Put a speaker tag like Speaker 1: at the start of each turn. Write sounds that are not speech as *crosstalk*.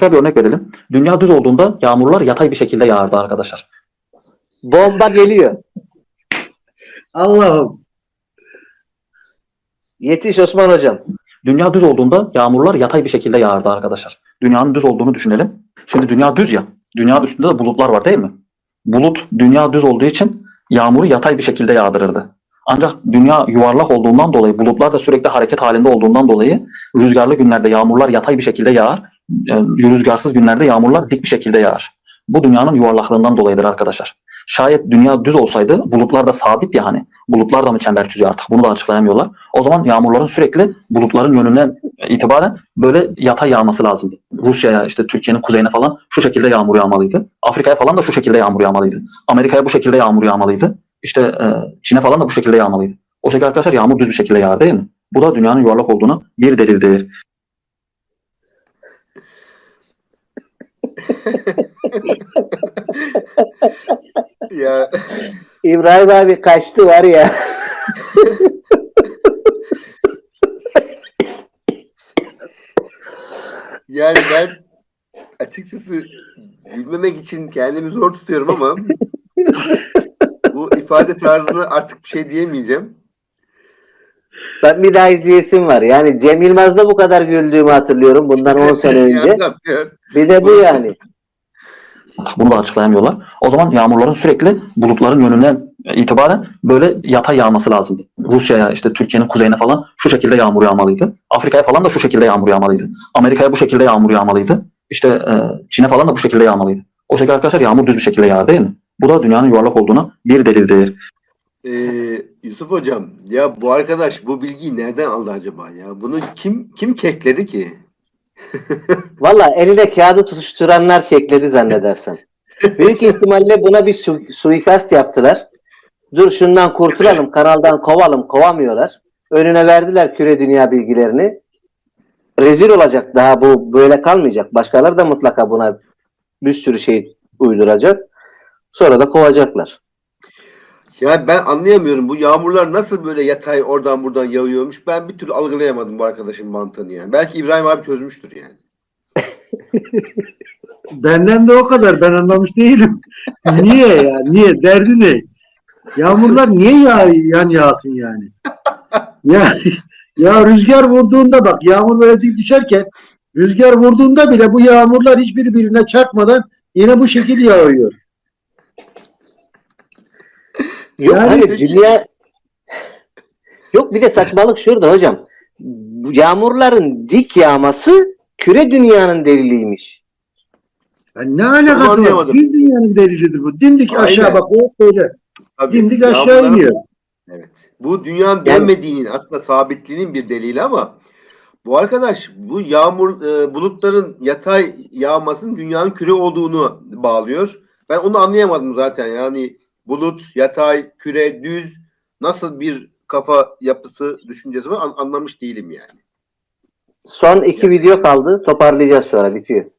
Speaker 1: Başka bir örnek verelim. Dünya düz olduğunda yağmurlar yatay bir şekilde yağardı arkadaşlar.
Speaker 2: Bomba geliyor.
Speaker 3: Allah'ım.
Speaker 2: Yetiş Osman hocam.
Speaker 1: Dünya düz olduğunda yağmurlar yatay bir şekilde yağardı arkadaşlar. Dünyanın düz olduğunu düşünelim. Şimdi dünya düz ya. Dünya üstünde de bulutlar var değil mi? Bulut dünya düz olduğu için yağmuru yatay bir şekilde yağdırırdı. Ancak dünya yuvarlak olduğundan dolayı bulutlar da sürekli hareket halinde olduğundan dolayı rüzgarlı günlerde yağmurlar yatay bir şekilde yağar. E, Rüzgarsız günlerde yağmurlar dik bir şekilde yağar. Bu dünyanın yuvarlaklığından dolayıdır arkadaşlar. Şayet dünya düz olsaydı bulutlar da sabit ya hani bulutlar da mı çember çiziyor artık bunu da açıklayamıyorlar. O zaman yağmurların sürekli bulutların yönünden itibaren böyle yatay yağması lazımdı. Rusya'ya işte Türkiye'nin kuzeyine falan şu şekilde yağmur yağmalıydı. Afrika'ya falan da şu şekilde yağmur yağmalıydı. Amerika'ya bu şekilde yağmur yağmalıydı. İşte e, Çin'e falan da bu şekilde yağmalıydı. O şekilde arkadaşlar yağmur düz bir şekilde yağar değil mi? Bu da dünyanın yuvarlak olduğunu bir delildir.
Speaker 4: Ya
Speaker 2: İbrahim abi kaçtı var ya.
Speaker 4: yani ben açıkçası gülmemek için kendimi zor tutuyorum ama bu ifade tarzına artık bir şey diyemeyeceğim.
Speaker 2: Ben bir daha izleyesim var. Yani Cem Yılmaz'da bu kadar güldüğümü hatırlıyorum bundan 10 sene *laughs* önce. Bir de bu yani.
Speaker 1: Bunu da açıklayamıyorlar. O zaman yağmurların sürekli bulutların yönünden itibaren böyle yatay yağması lazımdı. Rusya'ya işte Türkiye'nin kuzeyine falan şu şekilde yağmur yağmalıydı. Afrika'ya falan da şu şekilde yağmur yağmalıydı. Amerika'ya bu şekilde yağmur yağmalıydı. İşte e, Çin'e falan da bu şekilde yağmalıydı. O şekilde arkadaşlar yağmur düz bir şekilde yağar değil mi? Bu da dünyanın yuvarlak olduğuna bir delildir.
Speaker 4: Ee, Yusuf hocam ya bu arkadaş bu bilgiyi nereden aldı acaba ya? Bunu kim kim kekledi ki? *laughs*
Speaker 2: Valla eline kağıdı tutuşturanlar şekledi zannedersem. Büyük ihtimalle buna bir su- suikast yaptılar. Dur şundan kurtulalım, kanaldan kovalım, kovamıyorlar. Önüne verdiler küre dünya bilgilerini. Rezil olacak daha bu böyle kalmayacak. Başkaları da mutlaka buna bir sürü şey uyduracak. Sonra da kovacaklar.
Speaker 4: Ya ben anlayamıyorum bu yağmurlar nasıl böyle yatay oradan buradan yağıyormuş. Ben bir türlü algılayamadım bu arkadaşın mantığını yani. Belki İbrahim abi çözmüştür yani. *laughs*
Speaker 3: Benden de o kadar. Ben anlamış değilim. Niye ya? Niye? Derdi ne? Yağmurlar niye yağ, yan yağsın yani? Ya, ya rüzgar vurduğunda bak yağmur böyle dik düşerken rüzgar vurduğunda bile bu yağmurlar hiçbir birbirine çarpmadan yine bu şekil yağıyor.
Speaker 2: Yok
Speaker 3: Yani
Speaker 2: hani
Speaker 4: peki-
Speaker 2: dünya Yok bir de saçmalık şurada hocam. Bu Yağmurların dik yağması küre dünyanın deliliğiymiş.
Speaker 3: Ya ne alakası var? Bir dünyanın delilidir bu. Dimdik
Speaker 4: Aynen.
Speaker 3: aşağı bak o böyle.
Speaker 4: Tabii,
Speaker 3: Dimdik aşağı iniyor.
Speaker 4: Evet. Bu dünyanın
Speaker 2: Yani-
Speaker 4: dönmediğinin aslında sabitliğinin bir delili ama bu arkadaş bu yağmur e, bulutların yatay yağmasının dünyanın küre olduğunu bağlıyor. Ben onu anlayamadım zaten. Yani bulut, yatay, küre, düz nasıl bir kafa yapısı, düşüncesi var an- anlamış değilim yani.
Speaker 2: Son iki video kaldı. Toparlayacağız sonra bitiyor.